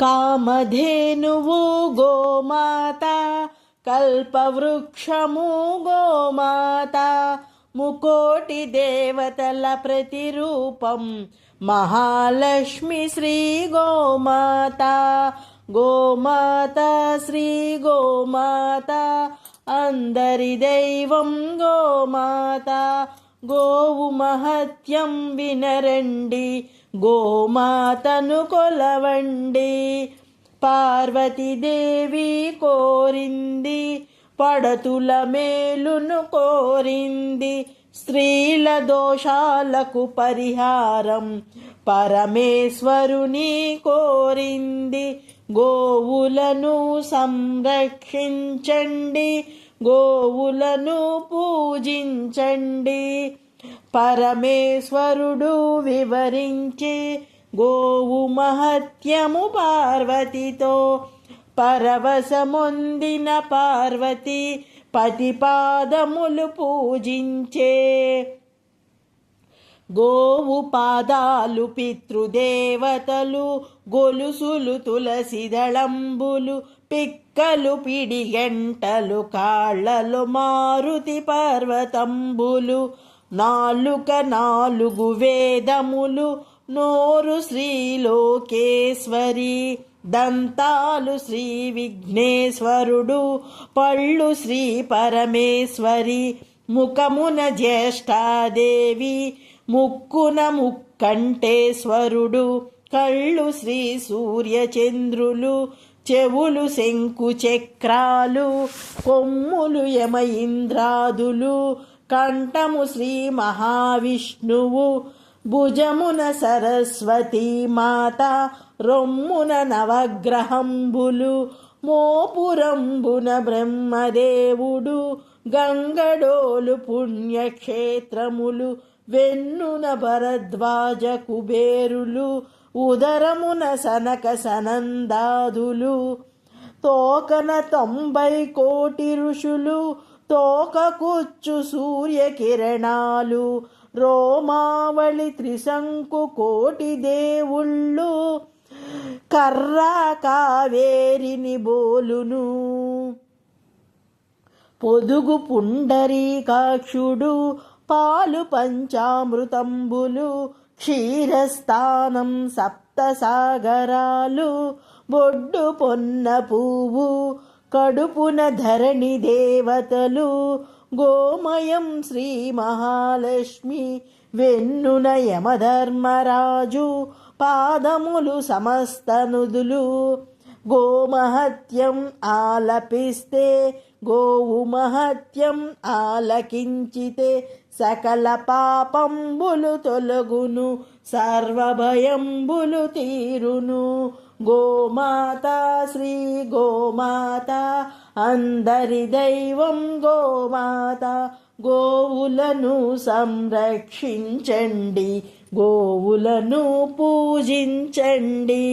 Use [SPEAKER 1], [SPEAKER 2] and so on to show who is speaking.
[SPEAKER 1] కామధేనువు గోమాత కల్పవృక్షము గోమాత ముకోటి దేవతల ప్రతిరూపం మహాలక్ష్మి శ్రీ గోమాత గోమాత శ్రీ గోమాత అందరి దైవం గోమాత గోవు మహత్యం వినరండి గోమాతను కొలవండి. పార్వతీదేవి కోరింది పడతుల మేలును కోరింది స్త్రీల దోషాలకు పరిహారం పరమేశ్వరుని కోరింది. గోవులను సంరక్షించండి గోవులను పూజించండి. పరమేశ్వరుడు వివరించి గోవు మహత్యము పార్వతితో పరవశమొందిన పార్వతి పతిపాదములు పూజించే. గోవు పాదాలు పితృదేవతలు గొలుసులు తులసిదళంబులు పిక్కలు పిడిగంటలు కాళ్ళలు మారుతి పర్వతంబులు నాలుక నాలుగు వేదములు నోరు శ్రీలోకేశ్వరి దంతాలు శ్రీ విఘ్నేశ్వరుడు పళ్ళు శ్రీ పరమేశ్వరి ముఖమున జ్యేష్ఠాదేవి ముక్కున ముక్కంటేశ్వరుడు కళ్ళు శ్రీ సూర్యచంద్రులు చెవులు శంకు చక్రాలు కొమ్ములు యమ ఇంద్రాదులు కంఠము శ్రీ మహావిష్ణువు భుజమున సరస్వతీ మాత రొమ్మున నవగ్రహంబులు మోపురంబున బ్రహ్మదేవుడు గంగడోలు పుణ్యక్షేత్రములు వెన్నున భరద్వాజ కుబేరులు ఉదరమున సనక సనందాదులు. తోకన తొంభై కోటి ఋషులు తోకకుచ్చు సూర్యకిరణాలు రోమావళి త్రిశంకు కోటి దేవుళ్ళు కర్రా కావేరిని బోలును పొదుగు పుండరీకాక్షుడు పాలు పంచామృతంబులు క్షీరస్థానం సప్తసాగరాలు బొడ్డు పొన్న పువ్వు కడుపున ధరణి దేవతలు గోమయం శ్రీ మహాలక్ష్మి వెన్నున యమధర్మరాజు పాదములు సమస్త నుదులు. గోమహత్యం ఆలపిస్తే గోవు మహత్యం ఆలకించితే సకల పాపంబులు తొలగును సర్వభయంబులు తీరును. గోమాత శ్రీ గోమాత అందరి దైవం గోమాత గోవులను సంరక్షించండి గోవులను పూజించండి.